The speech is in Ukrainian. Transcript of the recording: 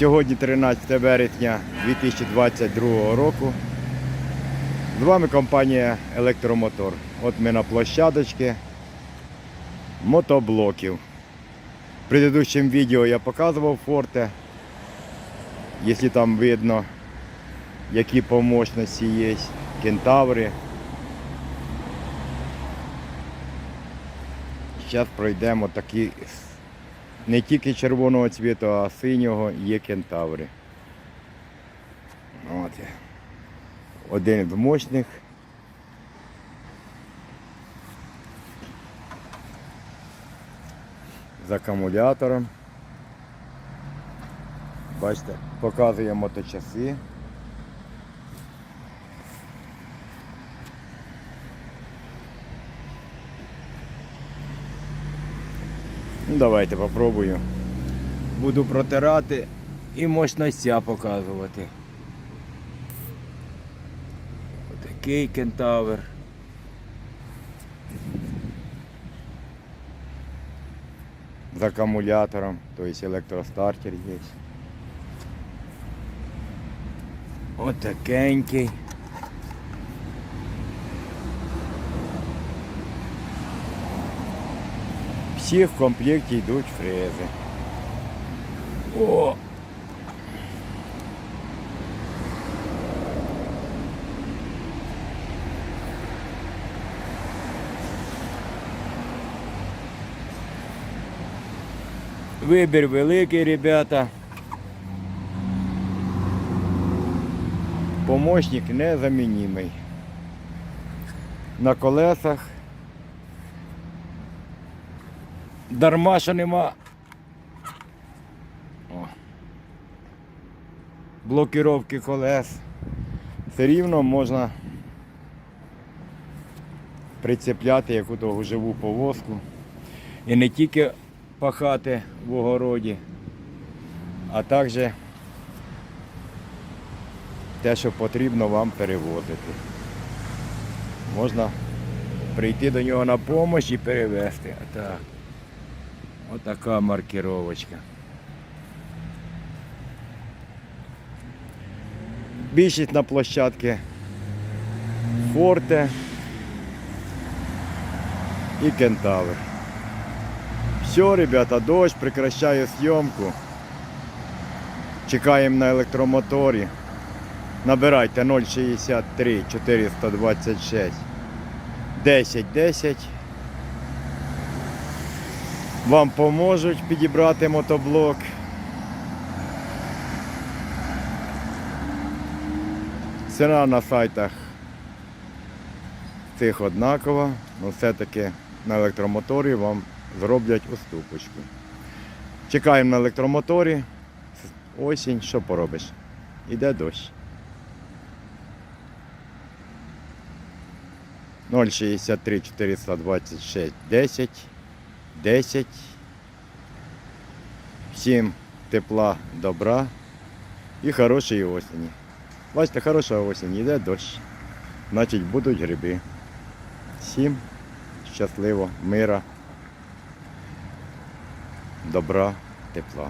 Сьогодні 13 вересня 2022 року. З вами компанія Електромотор. От ми на площадочці мотоблоків. В предыдущем відео я показував форте. Якщо там видно, які по мощності є кентаври. Зараз пройдемо такі не тільки червоного цвіту, а синього є кентаври. От. Один з мощних. З акумулятором. Бачите, показує моточаси. Ну, давайте попробую. Буду протирати і мощностя показувати. Отакий кентавр. З акумулятором, тобто електростартер є. Отакенький. Всі в комплекті йдуть фрези. О! Вибір великий, ребята. Помощник незамінімий. На колесах. Дарма, що нема. О. Блокіровки колес. Все рівно можна прицепляти яку-то гужеву повозку. І не тільки пахати в огороді, а також те, що потрібно вам перевозити. Можна прийти до нього на допомогу і перевезти. Отак. Отака маркировочка. Більшість на площадці Форте і Кентавр. Все, ребята, дощ, прекращаю зйомку. Чекаємо на електромоторі. Набирайте 063 426 10 10. Вам поможуть підібрати мотоблок. Ціна на сайтах цих однакова, але все-таки на електромоторі вам зроблять уступочку. Чекаємо на електромоторі. Осінь, що поробиш? Іде дощ. 063 426 10 10. Всім тепла, добра і хорошої осені. Бачите, хороша осінь, йде дощ. Значить будуть гриби. Всім щасливо, мира, добра, тепла.